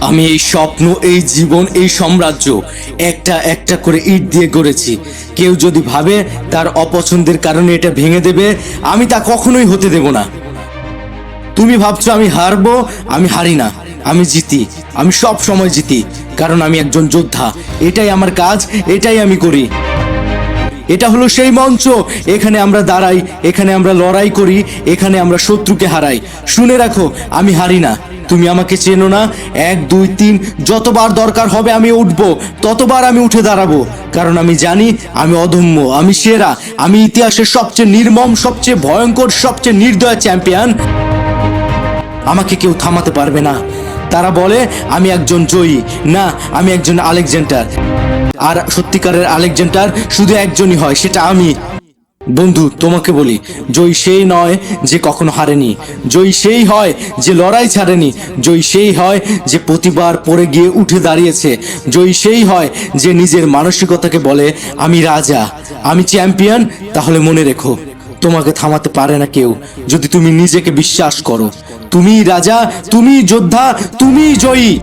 আমি এই স্বপ্ন, এই জীবন, এই সাম্রাজ্য একটা একটা করে ইট দিয়ে গড়েছি। কেউ যদি ভাবে তার অপছন্দের কারণে এটা ভেঙে দেবে, আমি তা কখনোই হতে দেব না। তুমি ভাবছ আমি হারবো, আমি হারি না। আমি জিতি, আমি সব সময় জিতি, কারণ আমি একজন যোদ্ধা। এটাই আমার কাজ, এটাই আমি করি। এটা হলো সেই মঞ্চ, এখানে আমরা দাঁড়াই, এখানে আমরা লড়াই করি, এখানে আমরা শত্রুকে হারাই। শুনে রাখো, আমি হারি না। তুমি আমাকে চেনো না। এক, দুই, তিন, যতবার দরকার হবে আমি উঠবো, ততবার আমি উঠে দাঁড়াবো। কারণ আমি জানি আমি অদম্য, আমি সেরা, আমি ইতিহাসের সবচেয়ে নির্মম, সবচেয়ে ভয়ঙ্কর, সবচেয়ে নির্দয় চ্যাম্পিয়ন। আমাকে কেউ থামাতে পারবে না। তারা বলে, আমি একজন জয়ী। না, আমি একজন আলেকজান্ডার। আর সত্যিকারের আলেকজান্ডার শুধু একজনই হয়, সেটা আমি। বন্ধু, তোমাকে বলি, জয়ী সেই নয় যে কখনো হারেনি। জয়ী সেই হয় যে লড়াই ছাড়েনি। জয়ী সেই হয় যে প্রতিবার পড়ে গিয়ে উঠে দাঁড়িয়েছে। জয়ী সেই হয় যে নিজের মানসিকতাকে বলে, আমি রাজা, আমি চ্যাম্পিয়ন, তাহলে মনে রেখো, তোমাকে থামাতে পারে না কেউ। যদি তুমি নিজেকে বিশ্বাস করো তুমি রাজা তুমি যোদ্ধা তুমি জয়ী।